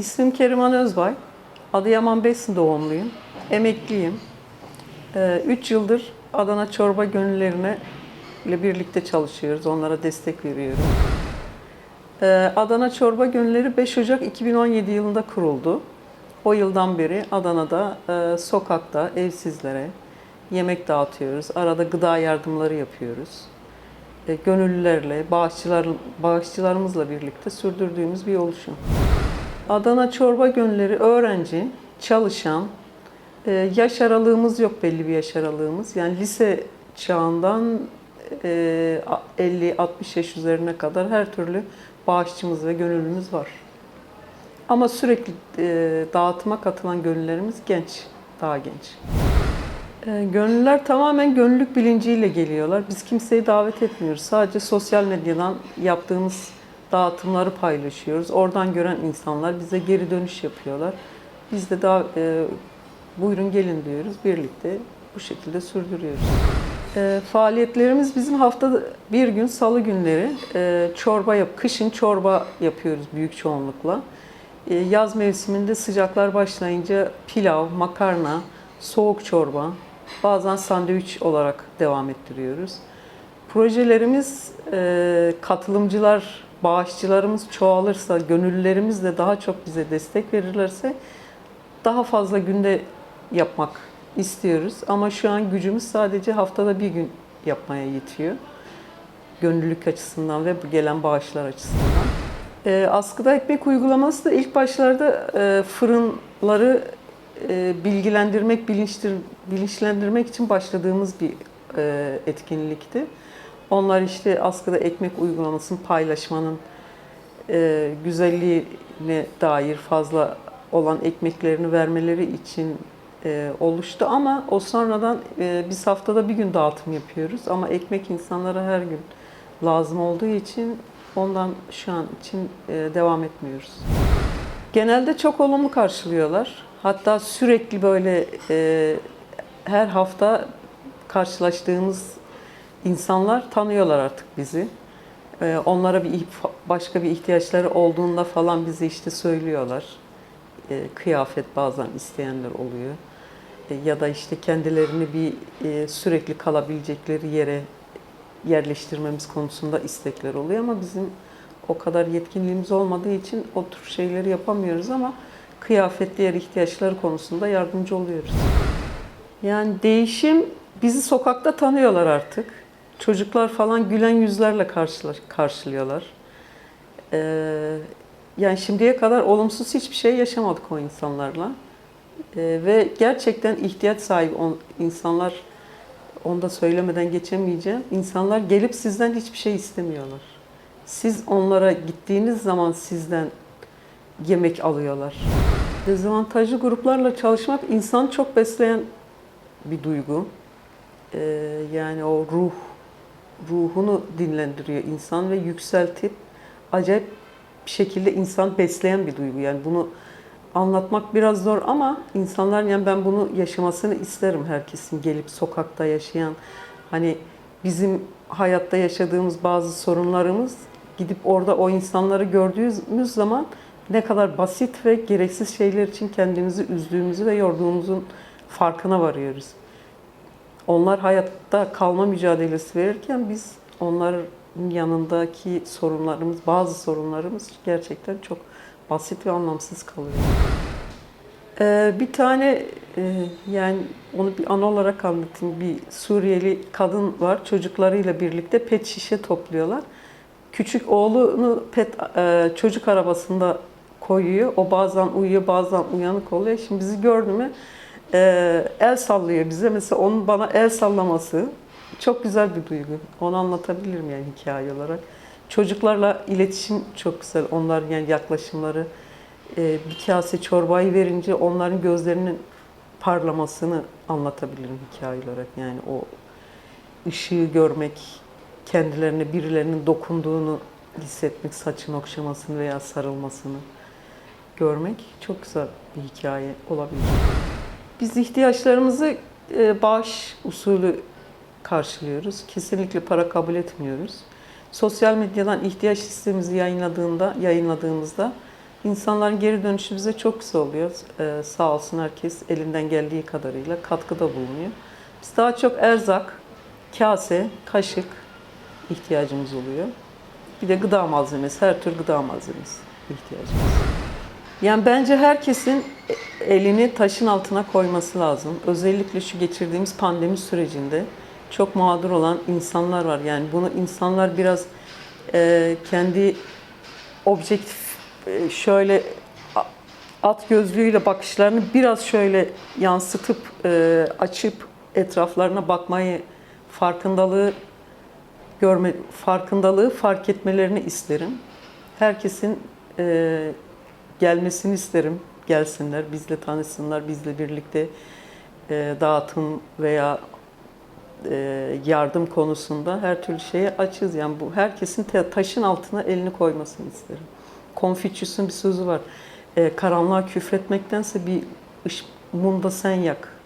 İsmim Keriman Özbay. Adıyaman Besin doğumluyum. Emekliyim. 3 yıldır Adana Çorba Gönüllerine ile birlikte çalışıyoruz. Onlara destek veriyorum. Ee, Adana Çorba Gönülleri 5 Ocak 2017 yılında kuruldu. O yıldan beri Adana'da e, sokakta evsizlere yemek dağıtıyoruz. Arada gıda yardımları yapıyoruz. E, Gönüllülerle, bağışçılar, bağışçılarımızla birlikte sürdürdüğümüz bir oluşum. Adana Çorba Gönülleri öğrenci, çalışan, e, yaş aralığımız yok belli bir yaş aralığımız. Yani lise çağından e, 50-60 yaş üzerine kadar her türlü bağışçımız ve gönüllümüz var. Ama sürekli e, dağıtıma katılan gönüllerimiz genç, daha genç. E, gönüllüler tamamen gönüllülük bilinciyle geliyorlar. Biz kimseyi davet etmiyoruz. Sadece sosyal medyadan yaptığımız dağıtımları paylaşıyoruz. Oradan gören insanlar bize geri dönüş yapıyorlar. Biz de daha e, buyurun gelin diyoruz. Birlikte bu şekilde sürdürüyoruz. E, faaliyetlerimiz bizim haftada bir gün salı günleri e, çorba yap, kışın çorba yapıyoruz büyük çoğunlukla. E, yaz mevsiminde sıcaklar başlayınca pilav, makarna, soğuk çorba, bazen sandviç olarak devam ettiriyoruz. Projelerimiz e, katılımcılar, bağışçılarımız çoğalırsa, gönüllülerimiz de daha çok bize destek verirlerse daha fazla günde yapmak istiyoruz. Ama şu an gücümüz sadece haftada bir gün yapmaya yetiyor. Gönüllülük açısından ve gelen bağışlar açısından. E, askıda ekmek uygulaması da ilk başlarda e, fırınları e, bilgilendirmek, bilinçlendirmek için başladığımız bir e, etkinlikti. Onlar işte askıda ekmek uygulamasını paylaşmanın e, güzelliğine dair fazla olan ekmeklerini vermeleri için e, oluştu ama o sonradan e, biz haftada bir gün dağıtım yapıyoruz ama ekmek insanlara her gün lazım olduğu için ondan şu an için e, devam etmiyoruz. Genelde çok olumlu karşılıyorlar. Hatta sürekli böyle e, her hafta karşılaştığımız insanlar tanıyorlar artık bizi. E, onlara bir başka bir ihtiyaçları olduğunda falan bize işte söylüyorlar. E, kıyafet bazen isteyenler oluyor. E, ya da işte kendilerini bir e, sürekli kalabilecekleri yere yerleştirmemiz konusunda istekler oluyor ama bizim o kadar yetkinliğimiz olmadığı için o tür şeyleri yapamıyoruz ama kıyafet diğer ihtiyaçları konusunda yardımcı oluyoruz. Yani değişim bizi sokakta tanıyorlar artık. Çocuklar falan gülen yüzlerle karşıla, karşılıyorlar. Ee, yani şimdiye kadar olumsuz hiçbir şey yaşamadık o insanlarla. Ee, ve gerçekten ihtiyaç sahibi on, insanlar, onu da söylemeden geçemeyeceğim. İnsanlar gelip sizden hiçbir şey istemiyorlar. Siz onlara gittiğiniz zaman sizden yemek alıyorlar. Dezavantajlı gruplarla çalışmak insan çok besleyen bir duygu. Ee, yani o ruh, ruhunu dinlendiriyor insan ve yükseltip acayip bir şekilde insan besleyen bir duygu. Yani bunu anlatmak biraz zor ama insanlar yani ben bunu yaşamasını isterim herkesin gelip sokakta yaşayan hani bizim hayatta yaşadığımız bazı sorunlarımız gidip orada o insanları gördüğümüz zaman ne kadar basit ve gereksiz şeyler için kendimizi üzdüğümüzü ve yorduğumuzun farkına varıyoruz. Onlar hayatta kalma mücadelesi verirken biz onların yanındaki sorunlarımız, bazı sorunlarımız gerçekten çok basit ve anlamsız kalıyor. Ee, bir tane e, yani onu bir an olarak anlatayım. Bir Suriyeli kadın var. Çocuklarıyla birlikte pet şişe topluyorlar. Küçük oğlunu pet e, çocuk arabasında koyuyor. O bazen uyuyor, bazen uyanık oluyor. Şimdi bizi gördü mü e, el sallıyor bize. Mesela onun bana el sallaması çok güzel bir duygu. Onu anlatabilirim yani hikaye olarak. Çocuklarla iletişim çok güzel. Onların yani yaklaşımları. E, bir kase çorbayı verince onların gözlerinin parlamasını anlatabilirim hikaye olarak. Yani o ışığı görmek, kendilerine birilerinin dokunduğunu hissetmek, saçın okşamasını veya sarılmasını görmek çok güzel bir hikaye olabilir. Biz ihtiyaçlarımızı e, bağış usulü karşılıyoruz. Kesinlikle para kabul etmiyoruz. Sosyal medyadan ihtiyaç listemizi yayınladığında, yayınladığımızda İnsanların geri dönüşü bize çok güzel oluyor. Ee, sağ olsun herkes elinden geldiği kadarıyla katkıda bulunuyor. Biz daha çok erzak, kase, kaşık ihtiyacımız oluyor. Bir de gıda malzemesi, her tür gıda malzemesi ihtiyacımız. Yani bence herkesin elini taşın altına koyması lazım. Özellikle şu geçirdiğimiz pandemi sürecinde çok mağdur olan insanlar var. Yani bunu insanlar biraz e, kendi objektif e, şöyle at gözlüğüyle bakışlarını biraz şöyle yansıtıp e, açıp etraflarına bakmayı farkındalığı görme farkındalığı fark etmelerini isterim. Herkesin e, gelmesini isterim. Gelsinler, bizle tanışsınlar, bizle birlikte e, dağıtım veya e, yardım konusunda her türlü şeye açız. Yani bu herkesin taşın altına elini koymasını isterim. Konfüçyüs'ün bir sözü var. E, karanlığa küfretmektense bir ış, mumda sen yak